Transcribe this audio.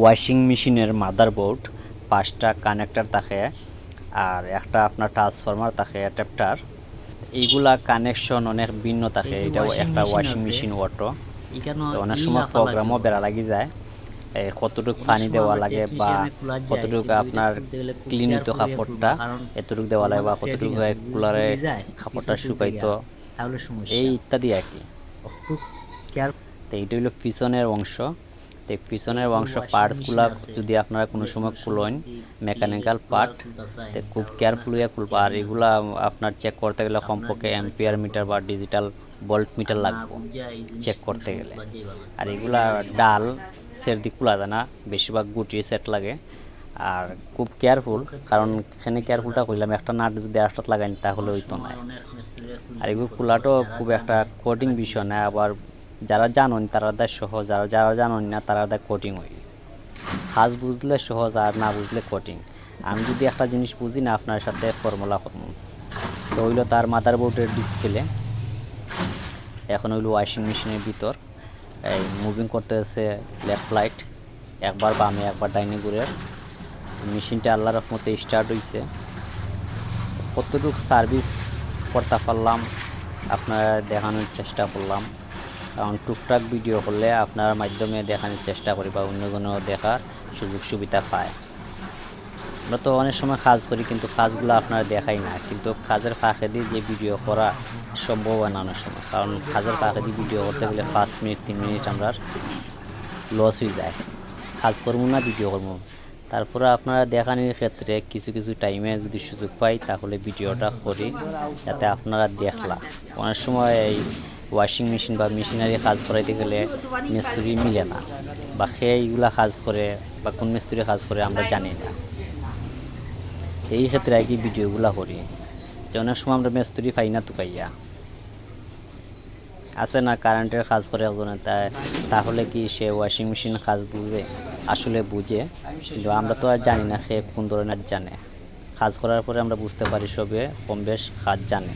Washing মেশিনের motherboard পাঁচটা connector থাকে আর একটা আপনার ট্রান্সফরমার থাকে অ্যাডাপ্টার এইগুলা কানেকশন অনেক ভিন্ন থাকে এটা একটা ওয়াশিং মেশিন অটো অনেক সময় প্রোগ্রামও বেড়া লাগি যায়। কতটুকু পানি দেওয়া লাগে বা কতটুকু আপনার ক্লিন হইতো কাপড়টা এতটুকু দেওয়া লাগে বা কতটুকু কুলারে কাপড়টা শুকাইতো এই ইত্যাদি আর কি। তো এইটা হলো পিছনের অংশ। তো পিছনের অংশ পার্টসগুলা যদি আপনারা কোনো সময় খুলেন মেকানিক্যাল পার্ট তো খুব কেয়ারফুল খুলবো। আর এগুলা আপনার চেক করতে গেলে কমপক্ষে বিষয়টা এম্পিয়ার মিটার বা ডিজিটাল ভোল্ট মিটার লাগবে চেক করতে গেলে। আর এগুলা ডাল সের দিক খোলা যায় না বেশিরভাগ গুটি সেট লাগে। আর খুব কেয়ারফুল কারণ এখানে কেয়ারফুলটা করলাম একটা নাট যদি আস্তাত লাগাই তাহলে হইতো না। আর এগুলো খোলাটাও খুব একটা জানে না, কোডিং বিষয় না আবার যারা জানেন তারা দেয় সহজ, আর যারা জানেন না তারা দেয় কঠিন হয় কাজ বুঝলে সহজ আর না বুঝলে কোটিং আমি যদি একটা জিনিস বুঝি না, আপনার সাথে ফর্মুলা করব। তো হইল তার মাদার বোর্ডের ডিসপ্লে এখন হইল ওয়াশিং মেশিনের ভিতর। এই মুভিং করতে হচ্ছে লেফট লাইট একবার বামে, একবার ডাইনে ঘুরে। মেশিনটা আল্লাহ রহমতে স্টার্ট হইছে। কতটুকু সার্ভিস করতে পারলাম, আপনারা দেখানোর চেষ্টা করলাম। কারণ টুকটাক ভিডিও করলে আপনার মাধ্যমে দেখানোর চেষ্টা করি বা অন্য কোনো দেখার সুযোগ সুবিধা পায়। আমরা তো অনেক সময় কাজ করি কিন্তু কাজগুলো আপনারা দেখাই না। কিন্তু কাজের ফাঁকে দিয়ে যে ভিডিও করা সম্ভব হয় না অনেক সময়। কারণ কাজের ফাঁকে দিয়ে ভিডিও করতে গেলে পাঁচ মিনিট, তিন মিনিট আমরা লস হয়ে যায়। কাজ করব না, ভিডিও করব। তারপরে আপনারা দেখানোর ক্ষেত্রে কিছু কিছু টাইমে যদি সুযোগ পাই তাহলে ভিডিওটা করি, যাতে আপনারা দেখলা অনেক সময় এই ওয়াশিং মেশিন বা মেশিনারি কাজ করাইতে গেলে মিস্ত্রি মিলে না। বা খেয়ে এইগুলা কাজ করে বা কোন মিস্ত্রি কাজ করে আমরা জানি না। এই ক্ষেত্রে আর কি ভিডিওগুলা করি। যে অনেক সময় আমরা মিস্ত্রি পাই না তুকাইয়া আছে না কারেন্টের কাজ করে একজনে তাহলে কি সে ওয়াশিং মেশিন কাজ বুঝে? আসলে বুঝে। কিন্তু আমরা তো আর জানি না সে কোন ধরনের জানে। কাজ করার পরে আমরা বুঝতে পারি সবে কম বেশ কাজ জানে।